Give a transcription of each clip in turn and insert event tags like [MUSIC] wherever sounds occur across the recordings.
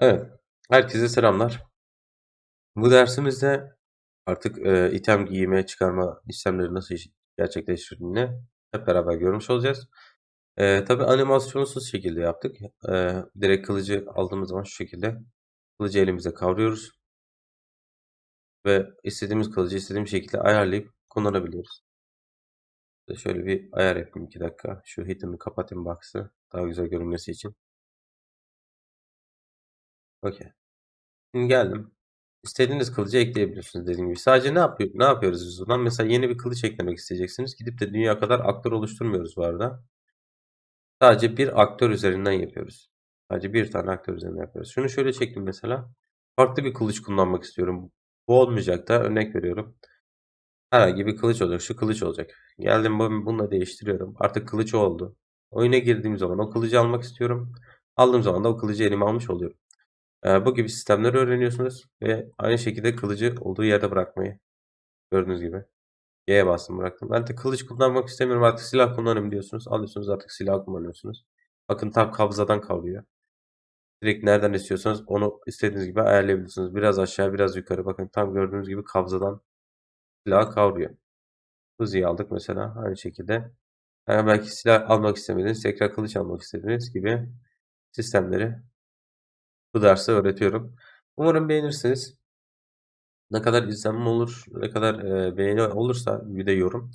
Evet, herkese selamlar. Bu dersimizde artık e, item giyime çıkarma işlemleri nasıl iş- gerçekleştirildiğini hep beraber görmüş olacağız. E, tabii animasyonsuz şekilde yaptık. E, direkt kılıcı aldığımız zaman şu şekilde kılıcı elimize kavruyoruz ve istediğimiz kılıcı istediğimiz şekilde ayarlayıp kullanabiliyoruz. Şöyle bir ayar yapayım 2 dakika. Şu hitimi kapatayım box'ı daha güzel görünmesi için. Okey. Şimdi geldim. İstediğiniz kılıcı ekleyebiliyorsunuz dediğim gibi. Sadece ne yapıyor, ne yapıyoruz biz buradan? Mesela yeni bir kılıç eklemek isteyeceksiniz. Gidip de dünya kadar aktör oluşturmuyoruz bu arada. Sadece bir aktör üzerinden yapıyoruz. Sadece bir tane aktör üzerinden yapıyoruz. Şunu şöyle çektim mesela. Farklı bir kılıç kullanmak istiyorum. Bu olmayacak da örnek veriyorum. Herhangi bir kılıç olacak. Şu kılıç olacak. Geldim bununla değiştiriyorum. Artık kılıç oldu. Oyuna girdiğim zaman o kılıcı almak istiyorum. Aldığım zaman da o kılıcı elime almış oluyorum. Ee, bu gibi sistemleri öğreniyorsunuz ve aynı şekilde kılıcı olduğu yerde bırakmayı. Gördüğünüz gibi. Y'ye bastım bıraktım. Ben de kılıç kullanmak istemiyorum artık silah kullanayım diyorsunuz. Alıyorsunuz artık silah kullanıyorsunuz. Bakın tam kabzadan kalıyor. Direkt nereden istiyorsanız onu istediğiniz gibi ayarlayabilirsiniz. Biraz aşağı biraz yukarı. Bakın tam gördüğünüz gibi kabzadan silah kavruyor. Hızıyı aldık mesela aynı şekilde. Yani belki silah almak istemediniz, tekrar kılıç almak istediğiniz gibi sistemleri bu derste öğretiyorum. Umarım beğenirsiniz. Ne kadar izlenme olur, ne kadar e, beğeni olursa bir de yorum.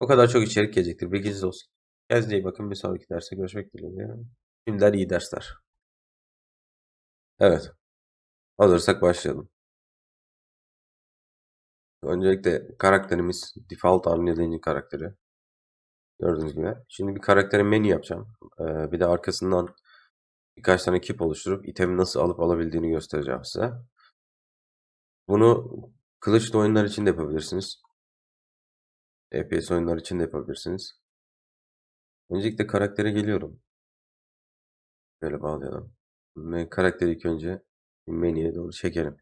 O kadar çok içerik gelecektir. Bilginiz olsun. Kendinize iyi bakın. Bir sonraki derste görüşmek dileğiyle. Şimdiden iyi dersler. Evet. Hazırsak başlayalım. Öncelikle karakterimiz default Unreal karakteri. Gördüğünüz gibi. Şimdi bir karakterin menü yapacağım. Ee, bir de arkasından birkaç tane kip oluşturup itemi nasıl alıp alabildiğini göstereceğim size. Bunu kılıçlı oyunlar için de yapabilirsiniz. FPS oyunlar için de yapabilirsiniz. Öncelikle karaktere geliyorum. Böyle bağlayalım. Ve karakteri ilk önce menüye doğru çekelim.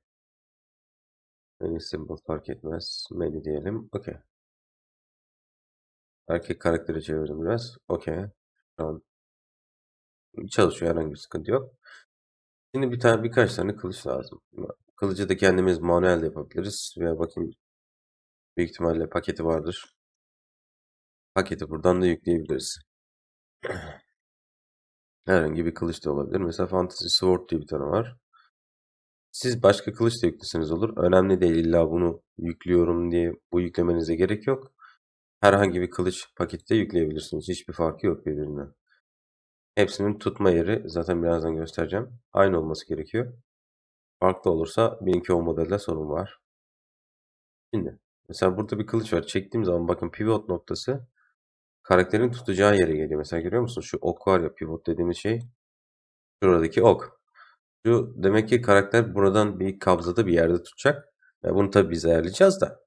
Menü symbol fark etmez. Menü diyelim. Okey. Erkek karakteri çevirdim biraz. Okey. Şu an çalışıyor. Herhangi bir sıkıntı yok. Şimdi bir tane birkaç tane kılıç lazım. Kılıcı da kendimiz manuel de yapabiliriz. Veya bakın büyük ihtimalle paketi vardır. Paketi buradan da yükleyebiliriz. [CLEARS THROAT] Herhangi bir kılıç da olabilir. Mesela Fantasy Sword diye bir tane var. Siz başka kılıç da yükleseniz olur. Önemli değil illa bunu yüklüyorum diye bu yüklemenize gerek yok. Herhangi bir kılıç pakette yükleyebilirsiniz. Hiçbir farkı yok birbirinden. Hepsinin tutma yeri zaten birazdan göstereceğim. Aynı olması gerekiyor. Farklı olursa benimki o modelde sorun var. Şimdi mesela burada bir kılıç var. Çektiğim zaman bakın pivot noktası karakterin tutacağı yere geliyor. Mesela görüyor musun? Şu ok var ya pivot dediğimiz şey. Şuradaki ok. Şu demek ki karakter buradan bir kabzada bir yerde tutacak. Yani bunu tabii biz ayarlayacağız da.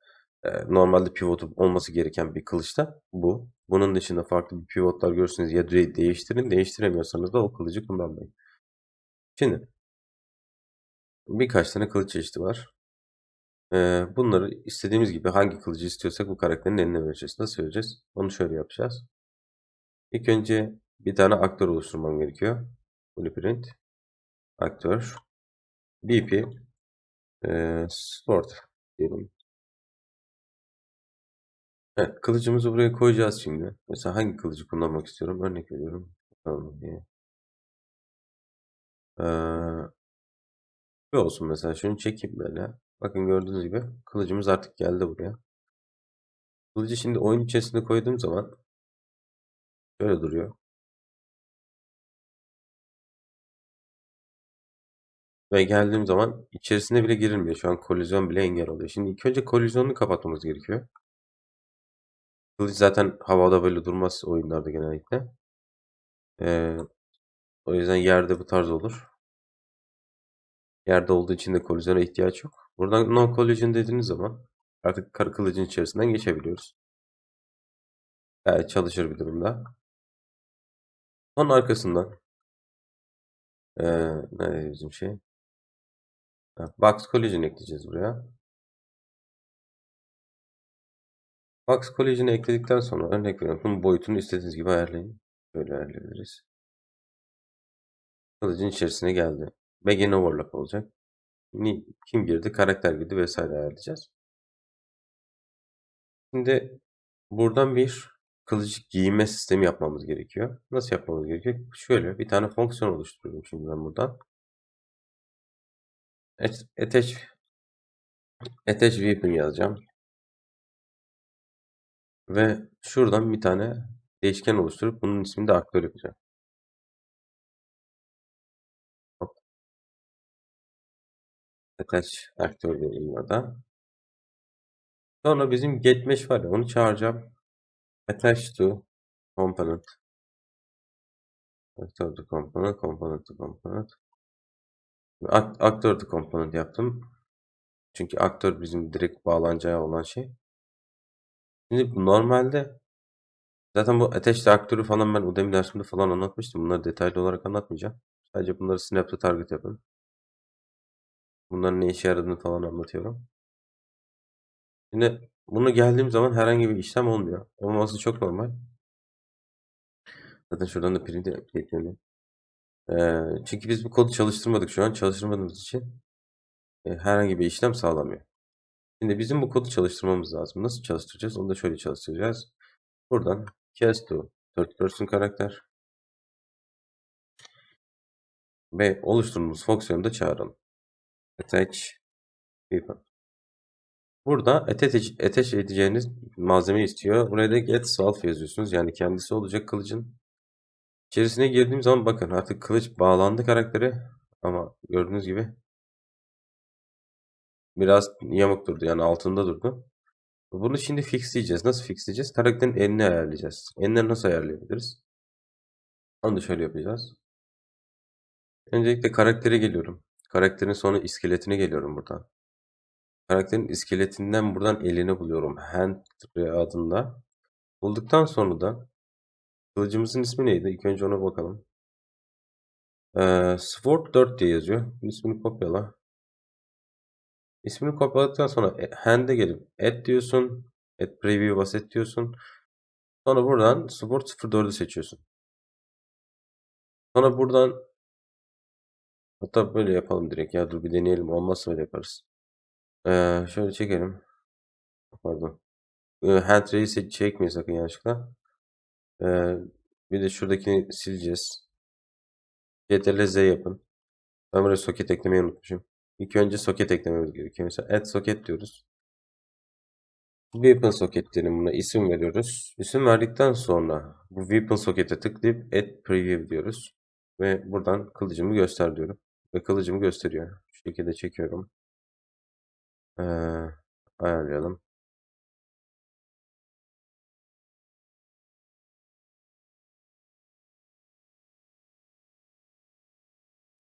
Normalde pivot olması gereken bir kılıçta bu. Bunun dışında farklı bir pivotlar görürsünüz ya de değiştirin. Değiştiremiyorsanız da o kılıcı kullanmayın. Şimdi birkaç tane kılıç çeşidi var. Bunları istediğimiz gibi hangi kılıcı istiyorsak bu karakterin eline vereceğiz. Nasıl vereceğiz? Onu şöyle yapacağız. İlk önce bir tane aktör oluşturmam gerekiyor. Blueprint. Aktör. BP. E, sport diyelim. Evet, kılıcımızı buraya koyacağız şimdi. Mesela hangi kılıcı kullanmak istiyorum? Örnek veriyorum. Bakalım diye. Ee, olsun mesela. Şunu çekeyim böyle. Bakın gördüğünüz gibi kılıcımız artık geldi buraya. Kılıcı şimdi oyun içerisinde koyduğum zaman şöyle duruyor. Ve geldiğim zaman içerisine bile girilmiyor. Şu an kolizyon bile engel oluyor. Şimdi ilk önce kolizyonunu kapatmamız gerekiyor. Kılıç zaten havada böyle durmaz oyunlarda genellikle. Ee, o yüzden yerde bu tarz olur. Yerde olduğu için de kolizyona ihtiyaç yok. Buradan no collision dediğiniz zaman artık kara kılıcın içerisinden geçebiliyoruz. Gayet çalışır bir durumda. Onun arkasından ee, nerede bizim şey? Box collision ekleyeceğiz buraya. Box Collision'ı ekledikten sonra örnek veriyorum. Bunun boyutunu istediğiniz gibi ayarlayın. Böyle ayarlayabiliriz. Kılıcın içerisine geldi. begin overlock olacak. Kim girdi? Karakter girdi vesaire ayarlayacağız. Şimdi buradan bir kılıcı giyme sistemi yapmamız gerekiyor. Nasıl yapmamız gerekiyor? Şöyle bir tane fonksiyon oluşturuyorum şimdi ben buradan. Attach, attach weapon yazacağım. Ve şuradan bir tane değişken oluşturup bunun ismini de aktör yapacağım. Attach aktör diyelim ya da. Sonra bizim get mesh var ya onu çağıracağım. Attach to component. Actor to component, component to component. Ak- Aktör to component yaptım. Çünkü aktör bizim direkt bağlanacağı olan şey. Şimdi normalde zaten bu attach to aktörü falan ben Udemy dersimde falan anlatmıştım. Bunları detaylı olarak anlatmayacağım. Sadece bunları snap to target yapın. Bunların ne işe yaradığını falan anlatıyorum. Şimdi bunu geldiğim zaman herhangi bir işlem olmuyor. Olmaması çok normal. Zaten şuradan da print ekleyelim. Ee, çünkü biz bu kodu çalıştırmadık şu an. Çalıştırmadığımız için e, herhangi bir işlem sağlamıyor. Şimdi bizim bu kodu çalıştırmamız lazım. Nasıl çalıştıracağız? Onu da şöyle çalıştıracağız. Buradan cast to third person karakter ve oluşturduğumuz fonksiyonu da çağıralım. Attach weapon. Burada attach, attach edeceğiniz malzeme istiyor. Buraya da get self yazıyorsunuz. Yani kendisi olacak kılıcın. İçerisine girdiğim zaman bakın artık kılıç bağlandı karaktere ama gördüğünüz gibi biraz yamuk durdu. Yani altında durdu. Bunu şimdi fixleyeceğiz. Nasıl fixleyeceğiz? Karakterin elini ayarlayacağız. Elini nasıl ayarlayabiliriz? Onu da şöyle yapacağız. Öncelikle karaktere geliyorum. Karakterin sonra iskeletine geliyorum buradan. Karakterin iskeletinden buradan elini buluyorum. Hand adında. Bulduktan sonra da kılıcımızın ismi neydi? İlk önce ona bakalım. Ee, Sword 4 diye yazıyor. İsmini kopyala. İsmini kopyaladıktan sonra e, hand'e gelip add diyorsun. Add preview bas et diyorsun. Sonra buradan Sword 04'ü seçiyorsun. Sonra buradan hatta böyle yapalım direkt ya dur bir deneyelim. Olmazsa öyle yaparız. Ee, şöyle çekelim. Pardon. Ee, hand rais'i çekmeyin sakın yanlışlıkla. Ee, bir de şuradakini sileceğiz. Ctrl Z yapın. Ben buraya soket eklemeyi unutmuşum. İlk önce soket eklememiz gerekiyor. Mesela add soket diyoruz. Weapon socket buna isim veriyoruz. İsim verdikten sonra bu weapon socket'e tıklayıp add preview diyoruz. Ve buradan kılıcımı göster diyorum. Ve kılıcımı gösteriyor. Şu şekilde çekiyorum. Ee, ayarlayalım.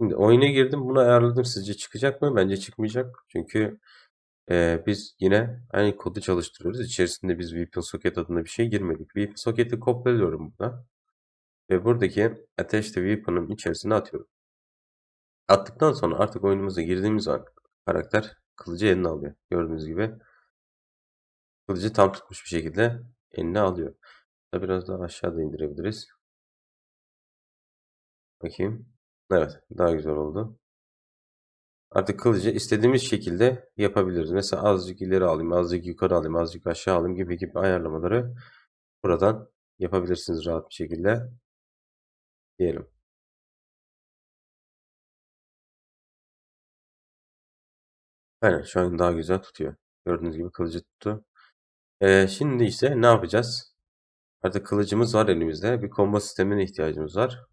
Şimdi oyuna girdim. Bunu ayarladım. Sizce çıkacak mı? Bence çıkmayacak. Çünkü e, biz yine aynı kodu çalıştırıyoruz. İçerisinde biz weapon socket adında bir şey girmedik. Weapon socket'i kopyalıyorum burada. Ve buradaki attach the weapon'ın içerisine atıyorum. Attıktan sonra artık oyunumuza girdiğimiz zaman karakter kılıcı eline alıyor. Gördüğünüz gibi kılıcı tam tutmuş bir şekilde eline alıyor. Biraz daha aşağıda indirebiliriz. Bakayım. Evet, daha güzel oldu. Artık kılıcı istediğimiz şekilde yapabiliriz. Mesela azıcık ileri alayım, azıcık yukarı alayım, azıcık aşağı alayım gibi gibi ayarlamaları buradan yapabilirsiniz rahat bir şekilde diyelim. Aynen şu an daha güzel tutuyor. Gördüğünüz gibi kılıcı tuttu. Ee, şimdi ise ne yapacağız? Artık kılıcımız var elimizde. Bir combo sistemine ihtiyacımız var.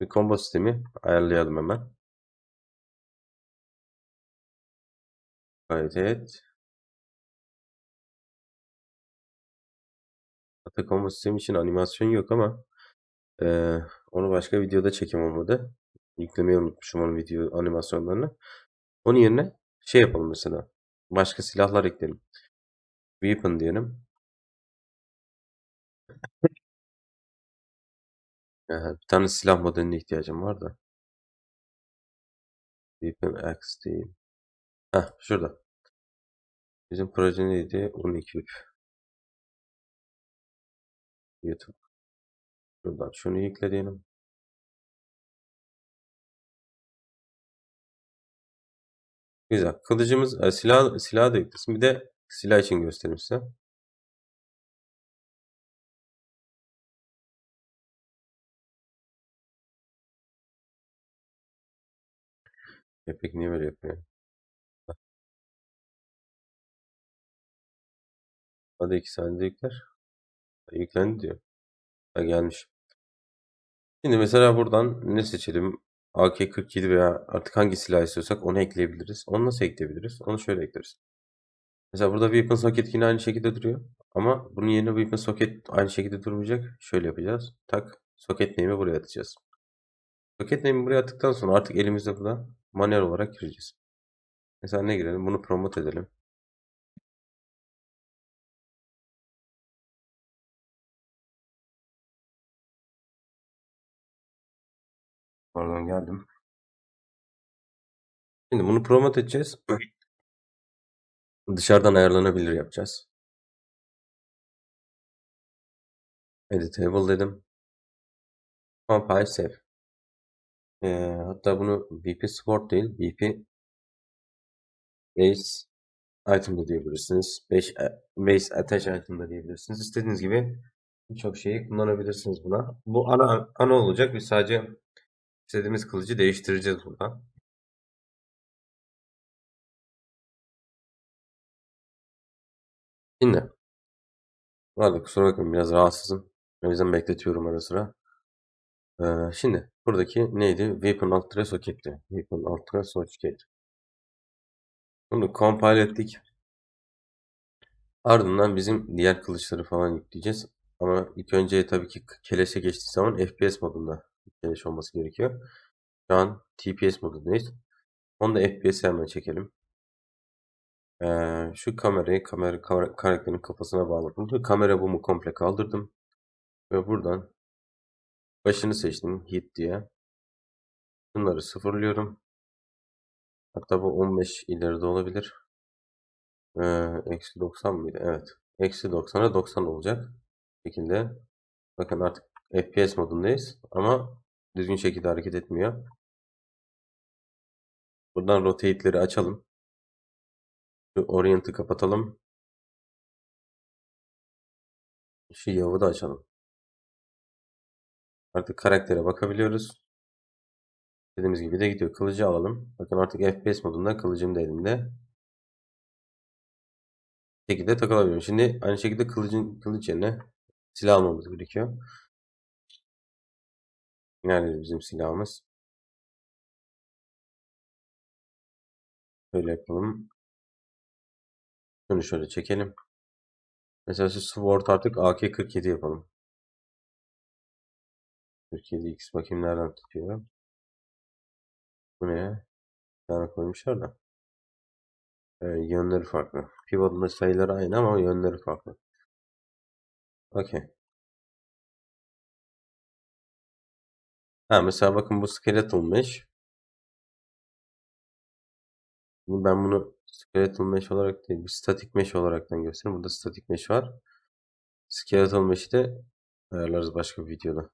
Bir combo sistemi ayarlayalım hemen. Kaydet. Hatta combo sistemi için animasyon yok ama e, onu başka videoda çekim olmadı. Yüklemeyi unutmuşum onun video animasyonlarını. Onun yerine şey yapalım mesela. Başka silahlar ekleyelim. Weapon diyelim. Bir tane silah modeline ihtiyacım var da. Weapon X değil. Heh, şurada. Bizim proje neydi? 12 YouTube. Şuradan şunu yükle diyelim. Güzel. Kılıcımız, e, silah, silah da eklesin. Bir de silah için göstereyim size. Ya peki niye böyle yapıyor? Hadi iki saniyede yükler. Yüklendi diyor. Ha, gelmiş. Şimdi mesela buradan ne seçelim? AK-47 veya artık hangi silah istiyorsak onu ekleyebiliriz. Onu nasıl ekleyebiliriz? Onu şöyle ekleriz. Mesela burada weapon socket yine aynı şekilde duruyor. Ama bunun yerine weapon socket aynı şekilde durmayacak. Şöyle yapacağız. Tak. Socket name'i buraya atacağız. Socket name'i buraya attıktan sonra artık elimizde burada manuel olarak gireceğiz. Mesela ne girelim? Bunu promote edelim. Pardon geldim. Şimdi bunu promote edeceğiz. Dışarıdan ayarlanabilir yapacağız. Editable dedim. Compile save. Ee, hatta bunu BP Sport değil, BP Base Item da diyebilirsiniz. Base, base Attach Item da diyebilirsiniz. İstediğiniz gibi birçok şeyi kullanabilirsiniz buna. Bu ana ana olacak. Biz sadece istediğimiz kılıcı değiştireceğiz burada. Şimdi. Bu kusura bakmayın biraz rahatsızım. O yüzden bekletiyorum ara sıra. Ee, şimdi buradaki neydi? Weapon Ultra Socket'ti. Weapon Ultra Socket. Bunu compile ettik. Ardından bizim diğer kılıçları falan yükleyeceğiz. Ama ilk önce tabii ki keleşe geçtiği zaman FPS modunda keleş olması gerekiyor. Şu an TPS modundayız. Onu da FPS'e hemen çekelim. Ee, şu kamerayı kamera karakterin kafasına bağladım. Kamera bumu komple kaldırdım. Ve buradan başını seçtim hit diye. Bunları sıfırlıyorum. Hatta bu 15 ileride olabilir. Ee, eksi 90 mıydı? Evet. Eksi 90'a 90 olacak. şekilde. Bakın artık FPS modundayız. Ama düzgün şekilde hareket etmiyor. Buradan rotate'leri açalım. Şu orient'ı kapatalım. Şu yavı da açalım. Artık karaktere bakabiliyoruz. Dediğimiz gibi de gidiyor. Kılıcı alalım. Bakın artık FPS modunda kılıcım da elimde. Bu şekilde takılabiliyorum. Şimdi aynı şekilde kılıcın kılıç yerine silah almamız gerekiyor. Nerede bizim silahımız? Şöyle yapalım. Şunu şöyle çekelim. Mesela şu Sword artık AK-47 yapalım. 47x bakayım nereden tutuyor. Bu ne? Bir tane koymuşlar da. Ee, yönleri farklı. Pivot'un sayıları aynı ama yönleri farklı. Okey. Ha mesela bakın bu skeletal mesh. Ben bunu skeletal mesh olarak değil, bir static mesh olaraktan göstereyim. Burada static mesh var. Skeletal mesh'i de ayarlarız başka bir videoda.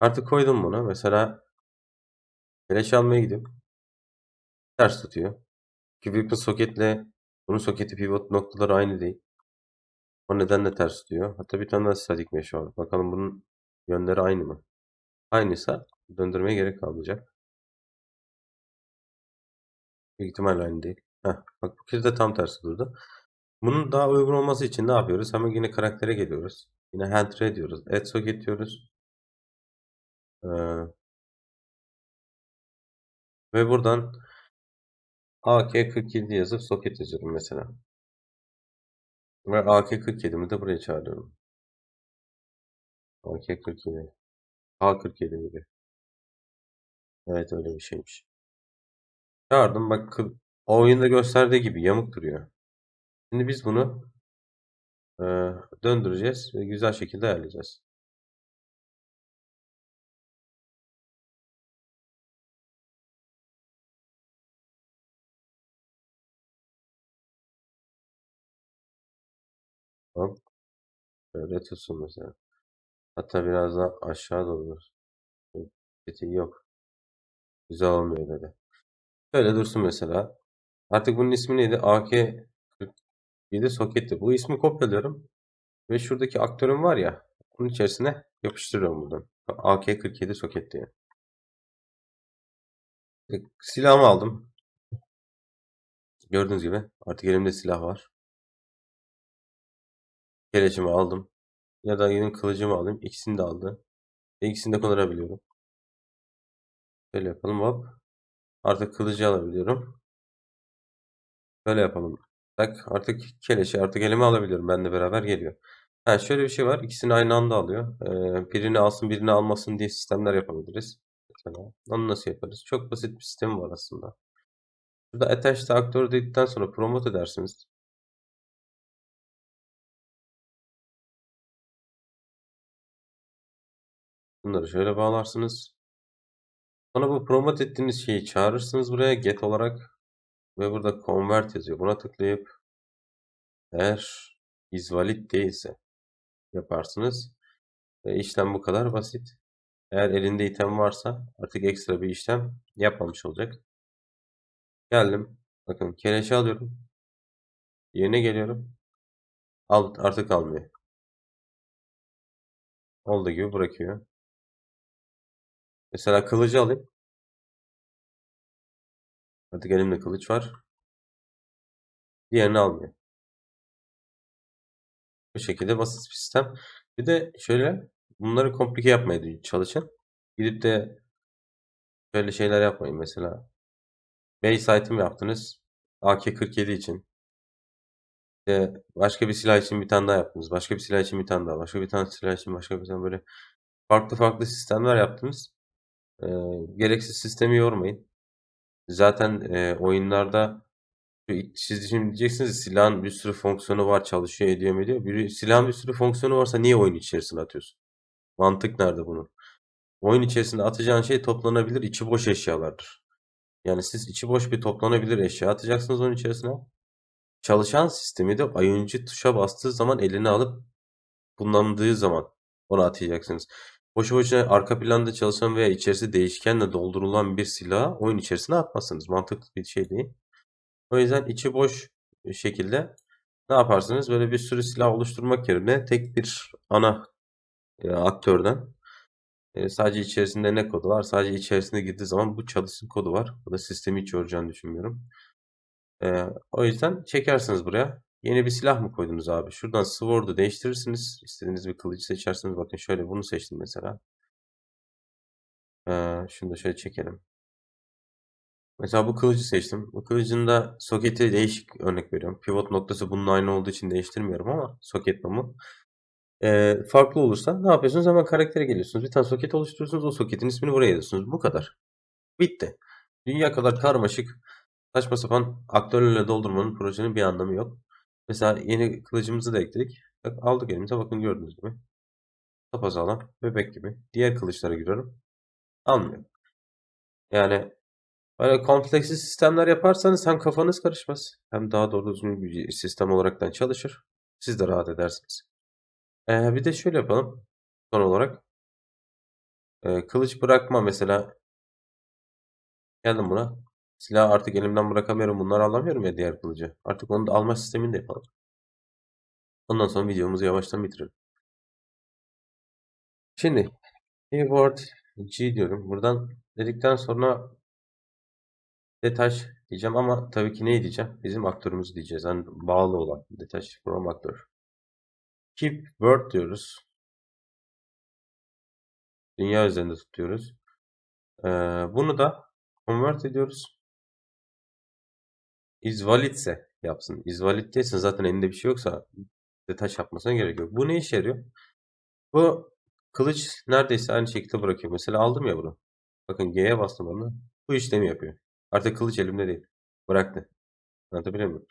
Artık koydum buna. Mesela flash almaya gidiyorum. Ters tutuyor. Ki weapon soketle bunun soketi pivot noktaları aynı değil. O nedenle ters tutuyor. Hatta bir tane daha static mesh var. Bakalım bunun yönleri aynı mı? Aynıysa döndürmeye gerek kalmayacak. Büyük ihtimalle aynı değil. Heh, bak bu kez de tam tersi durdu. Bunun daha uygun olması için ne yapıyoruz? Hemen yine karaktere geliyoruz. Yine hand diyoruz. Add socket diyoruz. Ee, ve buradan AK47 yazıp soket yazıyorum mesela. Ve AK47'mi de buraya çağırıyorum. AK47. A47 gibi. Evet öyle bir şeymiş. Çağırdım bak o oyunda gösterdiği gibi yamuk duruyor. Şimdi biz bunu e, döndüreceğiz ve güzel şekilde ayarlayacağız. Böyle tutsun mesela. Hatta biraz daha aşağı doğru. Seti yok. Güzel olmuyor. Şöyle dursun mesela. Artık bunun ismi neydi? AK47 soketti. Bu ismi kopyalıyorum. Ve şuradaki aktörüm var ya. Onun içerisine yapıştırıyorum buradan. AK47 soket diye. Silahımı aldım. Gördüğünüz gibi artık elimde silah var. Keleşimi aldım. Ya da yine kılıcımı alayım. İkisini de aldı. Ve ikisini de kullanabiliyorum. Böyle yapalım hop. Artık kılıcı alabiliyorum. Böyle yapalım. Tak artık keleşi artık elime alabiliyorum. Benle beraber geliyor. Ha, şöyle bir şey var. İkisini aynı anda alıyor. Ee, birini alsın birini almasın diye sistemler yapabiliriz. Mesela. Onu nasıl yaparız? Çok basit bir sistem var aslında. Burada attach aktör dedikten sonra promote edersiniz. Bunları şöyle bağlarsınız. Sonra bu promote ettiğiniz şeyi çağırırsınız buraya get olarak ve burada convert yazıyor. Buna tıklayıp eğer is valid değilse yaparsınız. Ve işlem bu kadar basit. Eğer elinde item varsa artık ekstra bir işlem yapmamış olacak. Geldim. Bakın keleşi alıyorum. Yerine geliyorum. Al, artık almıyor. Olduğu gibi bırakıyor. Mesela kılıcı alayım. Artık elimde kılıç var. Diğerini almıyor. Bu şekilde basit bir sistem. Bir de şöyle bunları komplike yapmaya çalışın. Gidip de şöyle şeyler yapmayın mesela. Base item yaptınız. AK-47 için. İşte başka bir silah için bir tane daha yaptınız. Başka bir silah için bir tane daha. Başka bir tane silah için başka bir tane böyle farklı farklı sistemler yaptınız. Ee, gereksiz sistemi yormayın. Zaten e, oyunlarda siz şimdi diyeceksiniz silahın bir sürü fonksiyonu var çalışıyor ediyor ediyor. Bir, silahın bir sürü fonksiyonu varsa niye oyun içerisine atıyorsun? Mantık nerede bunun? Oyun içerisinde atacağın şey toplanabilir içi boş eşyalardır. Yani siz içi boş bir toplanabilir eşya atacaksınız onun içerisine. Çalışan sistemi de oyuncu tuşa bastığı zaman eline alıp kullandığı zaman onu atacaksınız. Boşu boşuna arka planda çalışan veya içerisi değişkenle doldurulan bir silahı oyun içerisine atmazsınız. Mantıklı bir şey değil. O yüzden içi boş şekilde ne yaparsınız? Böyle bir sürü silah oluşturmak yerine tek bir ana e, aktörden e, sadece içerisinde ne kodu var? Sadece içerisinde girdiği zaman bu çalışsın kodu var. Bu da sistemi hiç yoracağını düşünmüyorum. E, o yüzden çekersiniz buraya. Yeni bir silah mı koydunuz abi? Şuradan sword'u değiştirirsiniz. İstediğiniz bir kılıcı seçersiniz. Bakın şöyle bunu seçtim mesela. Ee, şunu da şöyle çekelim. Mesela bu kılıcı seçtim. Bu kılıcın da soketi değişik örnek veriyorum. Pivot noktası bunun aynı olduğu için değiştirmiyorum ama soket nomu. Ee, farklı olursa ne yapıyorsunuz? Hemen karaktere geliyorsunuz. Bir tane soket oluşturuyorsunuz. O soketin ismini buraya yazıyorsunuz. Bu kadar. Bitti. Dünya kadar karmaşık saçma sapan aktörlerle doldurmanın projenin bir anlamı yok. Mesela yeni kılıcımızı da ekledik. Bak, aldık elimize bakın gördüğünüz gibi. Sapasağlam bebek gibi. Diğer kılıçlara giriyorum. Almıyor. Yani böyle kompleksiz sistemler yaparsanız hem kafanız karışmaz hem daha doğru düzgün bir sistem olaraktan çalışır. Siz de rahat edersiniz. Ee, bir de şöyle yapalım. Son olarak. Ee, kılıç bırakma mesela. Geldim buna. Silahı artık elimden bırakamıyorum. Bunları alamıyorum ya diğer kılıcı. Artık onu da alma sistemini de yapalım. Ondan sonra videomuzu yavaştan bitirelim. Şimdi keyboard G diyorum. Buradan dedikten sonra detach diyeceğim ama tabii ki ne diyeceğim? Bizim aktörümüzü diyeceğiz. Yani bağlı olan detach from aktör. Keep word diyoruz. Dünya üzerinde tutuyoruz. Ee, bunu da convert ediyoruz. İse yapsın. Değilse zaten elinde bir şey yoksa detach yapmasına gerek yok. Bu ne işe yarıyor? Bu kılıç neredeyse aynı şekilde bırakıyor. Mesela aldım ya bunu. Bakın G'ye bastım onu. Bu işlemi yapıyor. Artık kılıç elimde değil. Bıraktı. Anlatabiliyor muyum?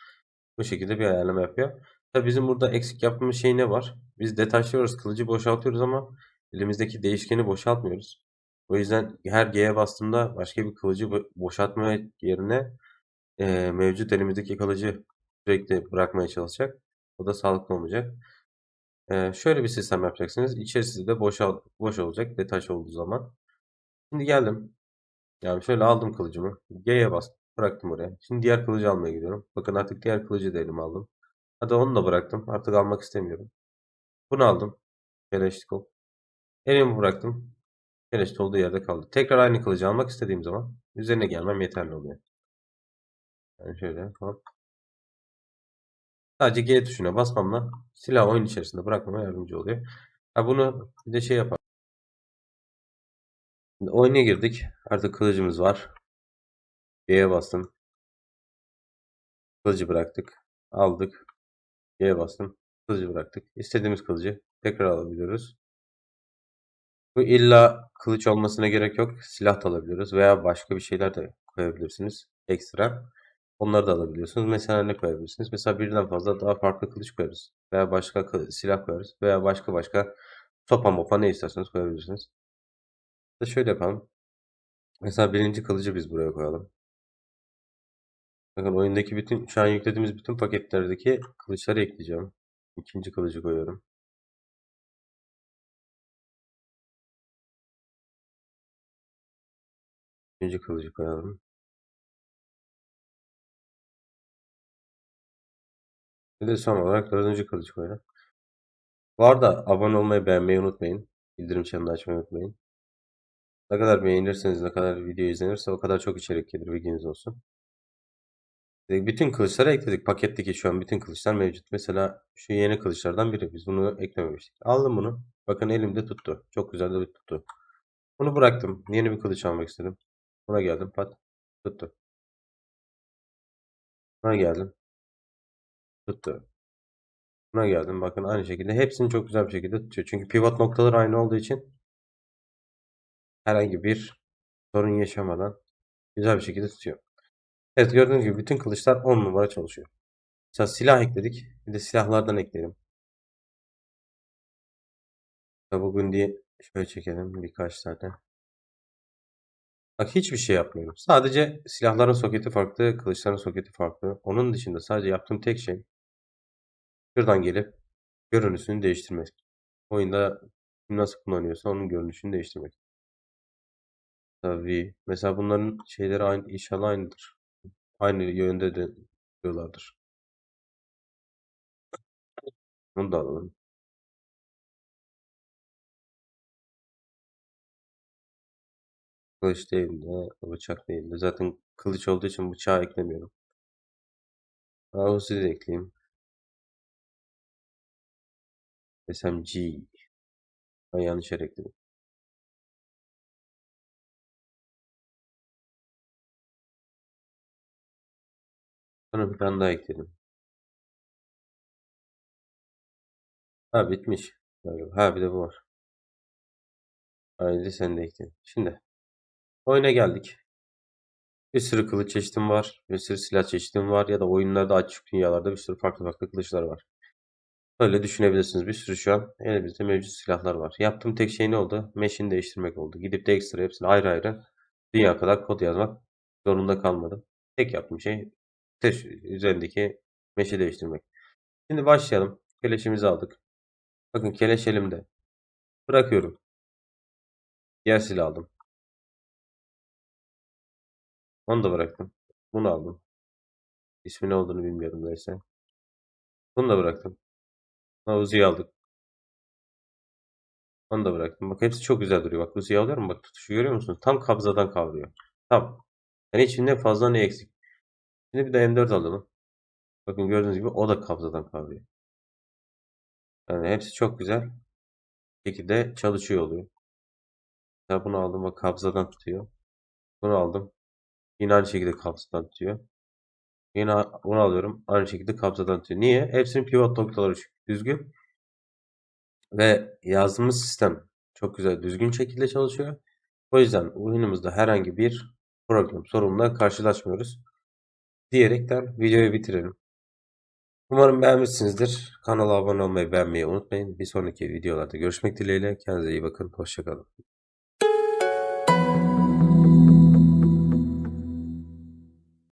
Bu şekilde bir ayarlama yapıyor. Tabi bizim burada eksik yaptığımız şey ne var? Biz detaşlıyoruz, kılıcı boşaltıyoruz ama elimizdeki değişkeni boşaltmıyoruz. O yüzden her G'ye bastığımda başka bir kılıcı boşaltma yerine e, mevcut elimizdeki kılıcı sürekli bırakmaya çalışacak. O da sağlıklı olmayacak. E, şöyle bir sistem yapacaksınız. İçerisi de boşal boş olacak detaş olduğu zaman. Şimdi geldim. Yani şöyle aldım kılıcımı. G'ye bastım. Bıraktım oraya. Şimdi diğer kılıcı almaya gidiyorum. Bakın artık diğer kılıcı da elime aldım. Hadi onu da bıraktım. Artık almak istemiyorum. Bunu aldım. Keleşlik ol. Elimi bıraktım. Keleşlik olduğu yerde kaldı. Tekrar aynı kılıcı almak istediğim zaman üzerine gelmem yeterli oluyor. Yani şöyle hop. Sadece G tuşuna basmamla silah oyun içerisinde bırakmama yardımcı oluyor. Ha bunu bir de şey yapalım. Şimdi oyuna girdik. Artık kılıcımız var. G'ye bastım. Kılıcı bıraktık. Aldık. G'ye bastım. Kılıcı bıraktık. İstediğimiz kılıcı tekrar alabiliyoruz. Bu illa kılıç olmasına gerek yok. Silah da alabiliyoruz veya başka bir şeyler de koyabilirsiniz. Ekstra. Onları da alabiliyorsunuz. Mesela ne koyabilirsiniz? Mesela birden fazla daha farklı kılıç koyarız. Veya başka silah koyarız. Veya başka başka sopa mopa ne isterseniz koyabilirsiniz. Da şöyle yapalım. Mesela birinci kılıcı biz buraya koyalım. Bakın oyundaki bütün şu an yüklediğimiz bütün paketlerdeki kılıçları ekleyeceğim. İkinci kılıcı koyuyorum. Üçüncü kılıcı koyalım. Bir de son olarak dördüncü kılıcı koyalım. Bu arada abone olmayı beğenmeyi unutmayın. Bildirim çanını açmayı unutmayın. Ne kadar beğenirseniz, ne kadar video izlenirse o kadar çok içerik gelir bilginiz olsun. E, Bütün kılıçları ekledik. Paketteki şu an bütün kılıçlar mevcut. Mesela şu yeni kılıçlardan biri. Biz bunu eklememiştik. Aldım bunu. Bakın elimde tuttu. Çok güzel de tuttu. Bunu bıraktım. Yeni bir kılıç almak istedim. Buna geldim. Pat. Tuttu. Buna geldim. Tuttu. Buna geldim. Bakın aynı şekilde. Hepsini çok güzel bir şekilde tutuyor. Çünkü pivot noktaları aynı olduğu için herhangi bir sorun yaşamadan güzel bir şekilde tutuyor. Evet gördüğünüz gibi bütün kılıçlar 10 numara çalışıyor. Mesela silah ekledik. Bir de silahlardan ekleyelim. Bugün diye şöyle çekelim birkaç tane. Bak hiçbir şey yapmıyorum. Sadece silahların soketi farklı, kılıçların soketi farklı. Onun dışında sadece yaptığım tek şey şuradan gelip görünüşünü değiştirmek. Oyunda nasıl kullanıyorsa onun görünüşünü değiştirmek. Tabii. Mesela bunların şeyleri aynı, inşallah aynıdır. Aynı yönde de diyorlardır. Bunu da alalım. Kılıç değil de bıçak değil de. Zaten kılıç olduğu için bıçağı eklemiyorum. Ağzı da ekleyeyim. SMG. Ben yanlış yer ekledim. Sonra bir tane daha ekledim. Ha bitmiş. Ha bir de bu var. Haydi sen de ekle. Şimdi oyuna geldik. Bir sürü kılıç çeşidim var. Bir sürü silah çeşidim var. Ya da oyunlarda açık dünyalarda bir sürü farklı farklı kılıçlar var. Böyle düşünebilirsiniz. Bir sürü şu an elimizde mevcut silahlar var. Yaptığım tek şey ne oldu? Mesh'ini değiştirmek oldu. Gidip de ekstra hepsini ayrı ayrı dünya kadar kod yazmak zorunda kalmadım. Tek yaptığım şey tek üzerindeki mesh'i değiştirmek. Şimdi başlayalım. Keleşimizi aldık. Bakın keleş elimde. Bırakıyorum. Diğer silah aldım. Onu da bıraktım. Bunu aldım. İsmi ne olduğunu bilmiyorum neyse. Bunu da bıraktım. Uzi'yi aldık. Onu da bıraktım. Bak hepsi çok güzel duruyor. Bak Uzi'yi alıyorum. Bak tutuşu görüyor musunuz? Tam kabzadan kavruyor. Tam. Yani hiç ne fazla ne eksik. Şimdi bir de M4 alalım. Bakın gördüğünüz gibi o da kabzadan kavruyor. Yani hepsi çok güzel. şekilde çalışıyor oluyor. Mesela bunu aldım bak kabzadan tutuyor. Bunu aldım. Yine aynı şekilde kabzadan tutuyor. Yine bunu alıyorum. Aynı şekilde kabzadan tutuyor. Niye? Hepsinin pivot noktaları düzgün. Ve yazdığımız sistem çok güzel düzgün şekilde çalışıyor. O yüzden oyunumuzda herhangi bir problem sorunla karşılaşmıyoruz. Diyerekten videoyu bitirelim. Umarım beğenmişsinizdir. Kanala abone olmayı beğenmeyi unutmayın. Bir sonraki videolarda görüşmek dileğiyle. Kendinize iyi bakın. Hoşçakalın.